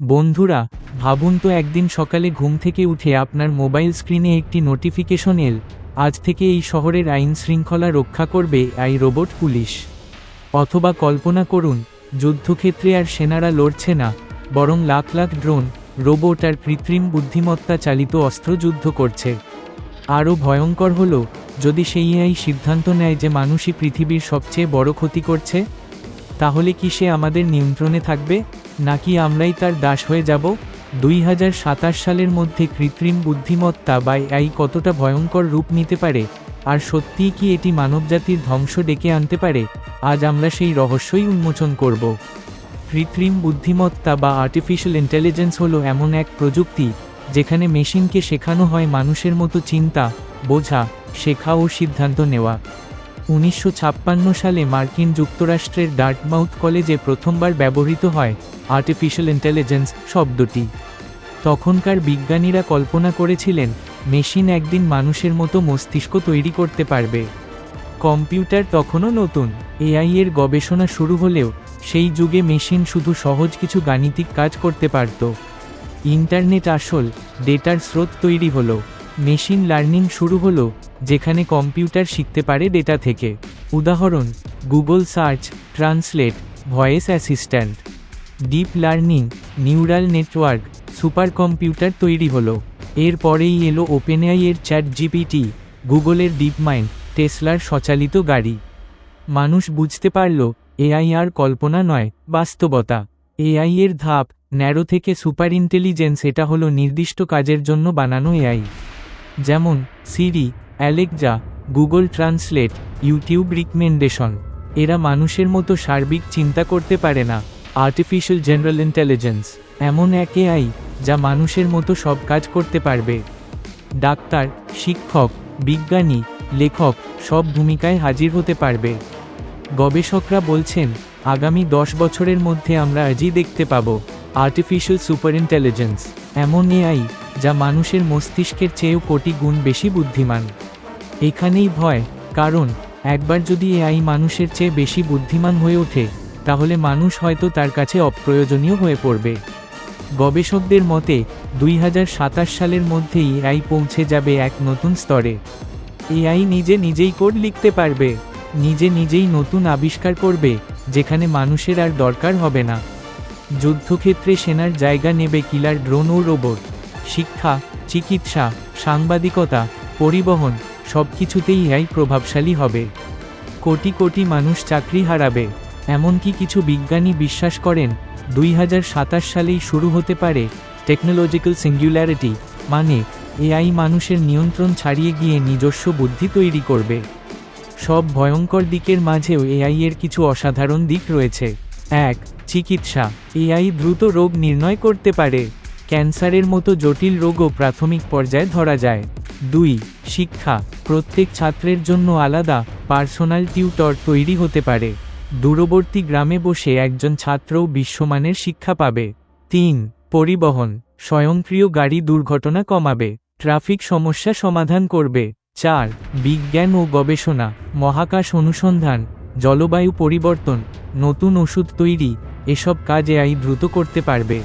বন্ধুরা, ভাবুন তো একদিন সকালে ঘুম থেকে উঠে আপনার মোবাইল স্ক্রিনে একটি নোটিফিকেশন এল। আজ থেকে এই শহরের আইন শৃঙ্খলা রক্ষা করবে আই রোবট পুলিশ। অথবা কল্পনা করুন, যুদ্ধক্ষেত্রে আর সেনারা লড়ছে না, বরং লাখ লাখ ড্রোন, রোবট আর কৃত্রিম বুদ্ধিমত্তা চালিত অস্ত্র যুদ্ধ করছে। আরও ভয়ঙ্কর হল, যদি সেই আই সিদ্ধান্ত নেয় যে মানুষই পৃথিবীর সবচেয়ে বড় ক্ষতি করছে, তাহলে কি সে আমাদের নিয়ন্ত্রণে থাকবে? নাকি আমরাই তার দাস হয়ে যাব? দুই হাজার সাতাশ সালের মধ্যে কৃত্রিম বুদ্ধিমত্তা বা এআই কতটা ভয়ঙ্কর রূপ নিতে পারে? আর সত্যিই কি এটি মানবজাতির ধ্বংস ডেকে আনতে পারে? আজ আমরা সেই রহস্যই উন্মোচন করব। কৃত্রিম বুদ্ধিমত্তা বা আর্টিফিশিয়াল ইন্টেলিজেন্স হলো এমন এক প্রযুক্তি, যেখানে মেশিনকে শেখানো হয় মানুষের মতো চিন্তা, বোঝা, শেখা ও সিদ্ধান্ত নেওয়া। উনিশশো ছাপ্পান্ন সালে মার্কিন যুক্তরাষ্ট্রের ডার্টমাউথ কলেজে প্রথমবার ব্যবহৃত হয় আর্টিফিশিয়াল ইন্টেলিজেন্স শব্দটি। তখনকার বিজ্ঞানীরা কল্পনা করেছিলেন, মেশিন একদিন মানুষের মতো মস্তিষ্ক তৈরি করতে পারবে। কম্পিউটার তখনও নতুন, এআই এর গবেষণা শুরু হলেও, সেই যুগে মেশিন শুধু সহজ কিছু গাণিতিক কাজ করতে পারত। ইন্টারনেট আসল, ডেটার স্রোত তৈরি হলো। মেশিন লার্নিং শুরু হলো, যেখানে কম্পিউটার শিখতে পারে ডেটা থেকে। উদাহরণ, Google search, translate, voice assistant. Deep learning, neural network super computer তৈরি হলো। এরপরেই এলো ওপেনআই এর চ্যাট জিপিটি গুগলের ডিপ মাইন্ড টেসলার স্বচালিত গাড়ি। মানুষ বুঝতে পারল, এআই আর কল্পনা নয়, বাস্তবতা। এআই এর ধাপ, ন্যারো থেকে সুপার ইন্টেলিজেন্স, এটা হলো নির্দিষ্ট কাজের জন্য বানানো এআই। যেমন Siri Alexa Google translate YouTube recommendation এরা মানুষের মতো সার্বিক চিন্তা করতে পারে না। আর্টিফিশিয়াল জেনারেল ইন্টেলিজেন্স এমন এক এআই যা মানুষের মতো সব কাজ করতে পারবে। ডাক্তার, শিক্ষক, বিজ্ঞানী, লেখক সব ভূমিকায় হাজির হতে পারবে। গবেষকরা বলছেন, আগামী দশ বছরের মধ্যে আমরা আজই দেখতে পাব। আর্টিফিশিয়াল সুপার ইন্টেলিজেন্স এমন এআই যা মানুষের মস্তিষ্কের চেয়েও কোটি গুণ বেশি বুদ্ধিমান। এখানেই ভয়, কারণ, একবার যদি এআই মানুষের চেয়ে বেশি বুদ্ধিমান হয়ে ওঠে, তাহলে মানুষ হয়তো তার কাছে অপ্রয়োজনীয় হয়ে পড়বে। গবেষকদের মতে, দুই হাজার সাতাশ সালের মধ্যেই এআই পৌঁছে যাবে এক নতুন স্তরে। এআই নিজে নিজেই কোড লিখতে পারবে, নিজে নিজেই নতুন আবিষ্কার করবে, যেখানে মানুষের আর দরকার হবে না। যুদ্ধক্ষেত্রে সেনার জায়গা নেবে কিলার, ড্রোন ও রোবট। শিক্ষা, চিকিৎসা, সাংবাদিকতা, পরিবহন সব কিছুতেই এআই প্রভাবশালী হবে। কোটি কোটি মানুষ চাকরি হারাবে। এমনকি কিছু বিজ্ঞানী বিশ্বাস করেন, দুই হাজার সাতাশ সালেই শুরু হতে পারে টেকনোলজিক্যাল সিঙ্গুলারিটি মানে এআই মানুষের নিয়ন্ত্রণ ছাড়িয়ে গিয়ে নিজস্ব বুদ্ধি তৈরি করবে। সব ভয়ঙ্কর দিকের মাঝেও এআই এর কিছু অসাধারণ দিক রয়েছে। এক, চিকিৎসা। এআই দ্রুত রোগ নির্ণয় করতে পারে। ক্যান্সারের মতো জটিল রোগও প্রাথমিক পর্যায়ে ধরা যায়। দুই, শিক্ষা। প্রত্যেক ছাত্রের জন্য আলাদা, পার্সোনাল টিউটর তৈরি হতে পারে। দূরবর্তী গ্রামে বসে একজন ছাত্রও বিশ্বমানের শিক্ষা পাবে। তিন, পরিবহন। স্বয়ংক্রিয় গাড়ি দুর্ঘটনা কমাবে। ট্রাফিক সমস্যা সমাধান করবে। চার, বিজ্ঞান ও গবেষণা। মহাকাশ অনুসন্ধান। জলবায়ু পরিবর্তন। নতুন ওষুধ তৈরি। এসব কাজ এআই দ্রুত করতে পারবে।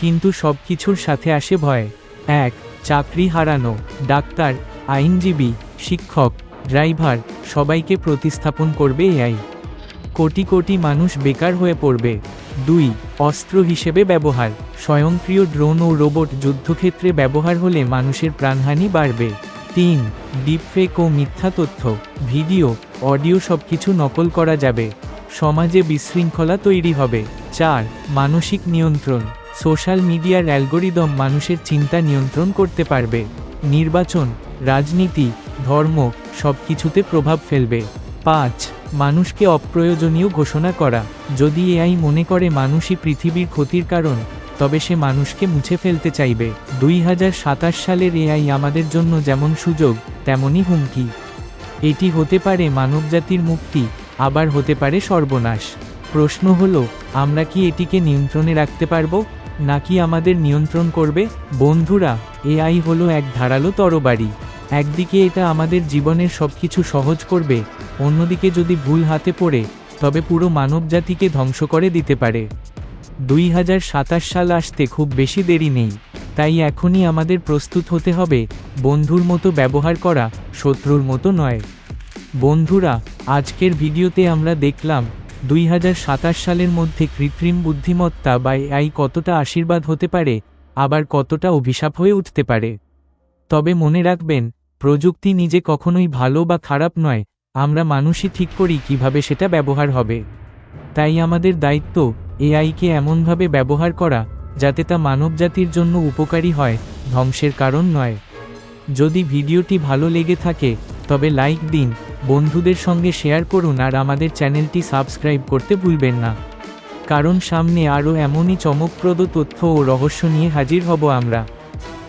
কিন্তু সব কিছুর সাথে আসে ভয়। এক, চাকরি হারানো, ডাক্তার, আইনজীবী, শিক্ষক, ড্রাইভার, সবাইকে প্রতিস্থাপন করবে এআই কোটি কোটি মানুষ বেকার হয়ে পড়বে। দুই, অস্ত্র হিসেবে ব্যবহার, স্বয়ংক্রিয় ড্রোন ও রোবট যুদ্ধক্ষেত্রে ব্যবহার হলে মানুষের প্রাণহানি বাড়বে। তিন, ডিপফেক ও মিথ্যা তথ্য, ভিডিও, অডিও সবকিছু নকল করা যাবে। সমাজে বিশৃঙ্খলা তৈরি হবে। চার, মানসিক নিয়ন্ত্রণ। সোশ্যাল মিডিয়ার অ্যালগোরিদম মানুষের চিন্তা নিয়ন্ত্রণ করতে পারবে। নির্বাচন, রাজনীতি, ধর্ম সব কিছুতে প্রভাব ফেলবে। পাঁচ, মানুষকে অপ্রয়োজনীয় ঘোষণা করা। যদি এআই মনে করে মানুষই পৃথিবীর ক্ষতির কারণ, তবে সে মানুষকে মুছে ফেলতে চাইবে। দুই হাজার সাতাশ সালের এআই আমাদের জন্য যেমন সুযোগ, তেমনই হুমকি। এটি হতে পারে মানবজাতির মুক্তি, আবার হতে পারে সর্বনাশ। প্রশ্ন হলো, আমরা কি এটিকে নিয়ন্ত্রণে রাখতে পারব? নাকি আমাদের নিয়ন্ত্রণ করবে? বন্ধুরা, এআই হলো এক ধারালো তরবারি। একদিকে এটা আমাদের জীবনের সব কিছু সহজ করবে, অন্যদিকে যদি ভুল হাতে পড়ে, তবে পুরো মানবজাতিকে ধ্বংস করে দিতে পারে। দুই হাজার সাতাশ সাল আসতে খুব বেশি দেরি নেই, তাই এখনই আমাদের প্রস্তুত হতে হবে, বন্ধুর মতো ব্যবহার করা, শত্রুর মতো নয়। বন্ধুরা, আজকের ভিডিওতে আমরা দেখলাম দুই হাজার সাতাশ সালের মধ্যে কৃত্রিম বুদ্ধিমত্তা বা এআই কতটা আশীর্বাদ হতে পারে, আবার কতটা অভিশাপ হয়ে উঠতে পারে? তবে মনে রাখবেন, প্রযুক্তি নিজে কখনোই ভালো বা খারাপ নয়, আমরা মানুষই ঠিক করি কীভাবে সেটা ব্যবহার হবে। তাই আমাদের দায়িত্ব, এআইকে এমনভাবে ব্যবহার করা, যাতে তা মানবজাতির জন্য উপকারী হয়, ধ্বংসের কারণ নয়। যদি ভিডিওটি ভালো লেগে থাকে, তবে লাইক দিন বন্ধুদের সঙ্গে শেয়ার করুন আর আমাদের চ্যানেলটি সাবস্ক্রাইব করতে ভুলবেন না। কারণ সামনে আরও এমনই চমকপ্রদ তথ্য ও রহস্য নিয়ে হাজির হব আমরা।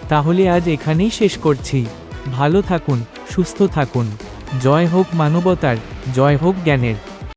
তাহলে আজ এখানেই শেষ করছি। ভালো থাকুন, সুস্থ থাকুন। জয় হোক মানবতার, জয় হোক জ্ঞানের।